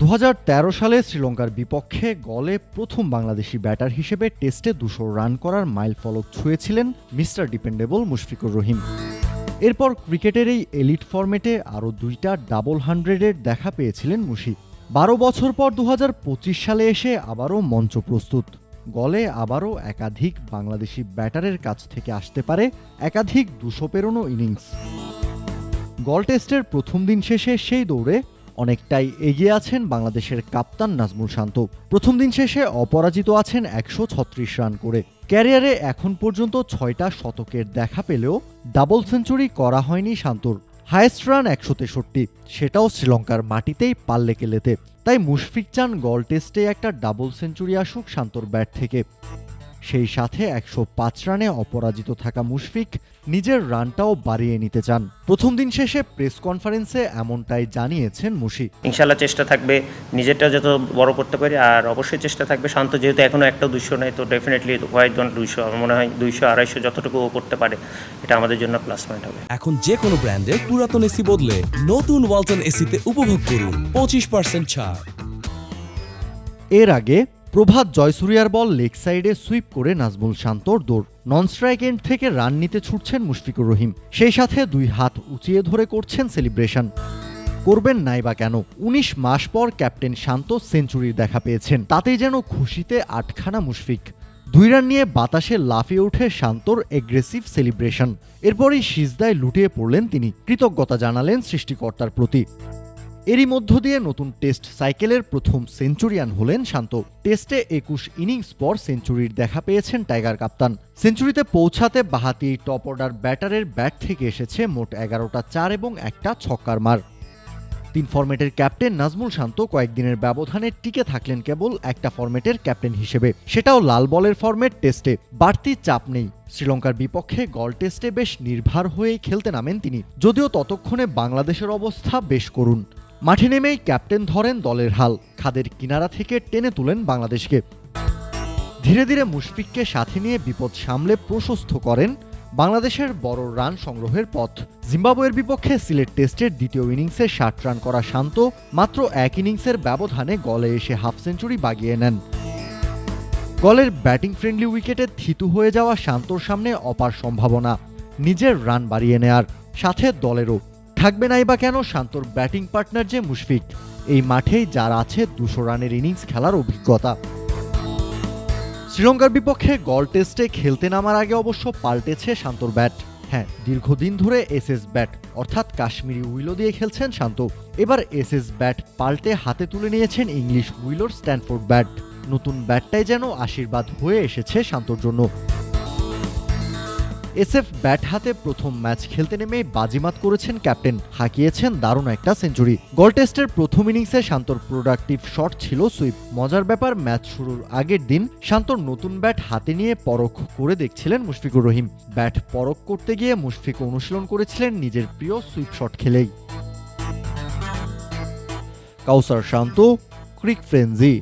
দু হাজার তেরো সালে শ্রীলঙ্কার বিপক্ষে গলে প্রথম বাংলাদেশি ব্যাটার হিসেবে টেস্টে দুশো রান করার মাইল ফলক ছুঁয়েছিলেন মিস্টার ডিপেন্ডেবল মুশফিকুর রহিম। এরপর ক্রিকেটের এই এলিট ফরম্যাটে আরও দুইটা ডাবল হান্ড্রেডের দেখা পেয়েছিলেন মুশি। বারো বছর পর দু হাজার পঁচিশ সালে এসে আবারও মঞ্চ প্রস্তুত। গলে আবারও একাধিক বাংলাদেশি ব্যাটারের কাছ থেকে আসতে পারে একাধিক দুশো পেরোনো ইনিংস। গল টেস্টের প্রথম দিন শেষে সেই দৌড়ে অনেকটাই এগিয়ে আছেন বাংলাদেশের কাপ্তান নাজমুল শান্ত। প্রথম দিন শেষে অপরাজিত আছেন একশো ছত্রিশ রান করে। ক্যারিয়ারে এখন পর্যন্ত ছয়টা শতকের দেখা পেলেও ডাবল সেঞ্চুরি করা হয়নি শান্তর। হায়েস্ট রান একশো তেষট্টি, সেটাও শ্রীলঙ্কার মাটিতেই পাল্লে কেলেতে। তাই মুশফিক চান গল টেস্টে একটা ডাবল সেঞ্চুরি আসুক শান্তর ব্যাট থেকে। সেই সাথে একশো পাঁচ রানে অপরাজিত থাকা মুশফিক নিজের রানটাও বাড়িয়ে নিতে চান। প্রথম দিন শেষে প্রেস কনফারেন্সে এমনটাই জানিয়েছেন মুশি। ইনশাল্লাহ চেষ্টা থাকবে নিজেরটা যত বড় করতে পারি আর অবশ্যই চেষ্টা থাকবে শান্ত যেহেতু এখনও একটা দুইশো নেই তো ডেফিনেটলি হোয়াইট ডন দুইশো আমার মনে হয় দুইশো আড়াইশো যতটুকু ও করতে পারে এটা আমাদের জন্য প্লাস পয়েন্ট হবে। এখন যে কোনো ব্র্যান্ডের পুরাতন এসি বদলে নতুন ওয়ালটন এসিতে উপভোগ করুন পঁচিশ পার্সেন্ট ছাড়। এর আগে প্রভাত জয়সুরিয়ার বল লেগ সাইডে সুইপ করে নাজমুল শান্তর দৌড়। নন স্ট্রাইক এন্ড থেকে রান নিতে ছুটছেন মুশফিকুর রহিম। সেই সাথে দুই হাত উঁচিয়ে ধরে করছেন সেলিব্রেশন করবেন নাই বা কেন? উনিশ মাস পর ক্যাপ্টেন শান্ত সেঞ্চুরির দেখা পেয়েছেন। তাতেই যেন খুশিতে আটখানা মুশফিক। দুই রান নিয়ে বাতাসে লাফিয়ে ওঠে শান্তর এগ্রেসিভ সেলিব্রেশন এরপরই সিজদায় লুটিয়ে পড়লেন তিনি। কৃতজ্ঞতা জানালেন সৃষ্টিকর্তার প্রতি। এরই মধ্য দিয়ে নতুন টেস্ট সাইকেলের প্রথম সেঞ্চুরিয়ান হলেন শান্ত। টেস্টে একুশ ইনিংস পর সেঞ্চুরির দেখা পেয়েছেন টাইগার কাপ্তান। সেঞ্চুরিতে পৌঁছাতে বাহাতি টপ অর্ডার ব্যাটারের ব্যাট থেকে এসেছে মোট এগারোটা চার এবং একটা ছক্কার মার। তিন ফরম্যাটের ক্যাপ্টেন নাজমুল শান্ত কয়েকদিনের ব্যবধানে টিকে থাকলেন কেবল একটা ফরম্যাটের ক্যাপ্টেন হিসেবে। সেটাও লাল বলের ফরম্যাট টেস্টে। বাড়তি চাপ নেই। শ্রীলঙ্কার বিপক্ষে গল টেস্টে বেশ নির্ভার হয়েই খেলতে নামেন তিনি। যদিও ততক্ষণে বাংলাদেশের অবস্থা বেশ করুন মাঠে নেমেই ক্যাপ্টেন ধরেন দলের হাল, খাদের কিনারা থেকে টেনে তুলেন বাংলাদেশকে। ধীরে ধীরে মুশফিককে সাথে নিয়ে বিপদ সামলে প্রশস্ত করেন বাংলাদেশের বড় রান সংগ্রহের পথ। জিম্বাবুয়ের বিপক্ষে সিলেট টেস্টের দ্বিতীয় ইনিংসে ষাট রান করা শান্ত, মাত্র এক ইনিংসের ব্যবধানে গলে এসে হাফ সেঞ্চুরি বাগিয়ে নেন। গলের ব্যাটিং ফ্রেন্ডলি উইকেটে থিতু হয়ে যাওয়া শান্তর সামনে অপার সম্ভাবনা, নিজের রান বাড়িয়ে নেয়ার, সাথে দলেরও থাকবে নাই বা কেন? শান্তর ব্যাটিং পার্টনার যে মুশফিক। এই মাঠেই যার আছে দুশো রানের ইনিংস খেলার অভিজ্ঞতা। শ্রীলঙ্কার বিপক্ষে গল টেস্টে খেলতে নামার আগে অবশ্য পাল্টেছে শান্তর ব্যাট। হ্যাঁ দীর্ঘদিন ধরে এসএস ব্যাট, অর্থাৎ কাশ্মীরি উইলো দিয়ে খেলছেন শান্ত। এবার এসএস ব্যাট পাল্টে হাতে তুলে নিয়েছেন ইংলিশ উইলোর স্ট্যানফোর্ড ব্যাট। নতুন ব্যাটটাই যেন আশীর্বাদ হয়ে এসেছে শান্তর জন্য। এসএফ ব্যাট হাতে প্রথম ম্যাচ খেলতে নেমে বাজিমাত করেছেন ক্যাপ্টেন। হাঁকিয়েছেন দারুণ একটা সেঞ্চুরি। গল টেস্টের প্রথম ইনিংসে শান্তর প্রোডাক্টিভ শট ছিল সুইপ। মজার ব্যাপার, ম্যাচ শুরুর আগের দিন শান্তর নতুন ব্যাট হাতে নিয়ে পরখ করে দেখছিলেন মুশফিকুর রহিম। ব্যাট পরখ করতে গিয়ে মুশফিক অনুশীলন করেছিলেন নিজের প্রিয় সুইপ শট খেলেই। কাউসার শান্ত, ক্রিক ফ্রেঞ্জি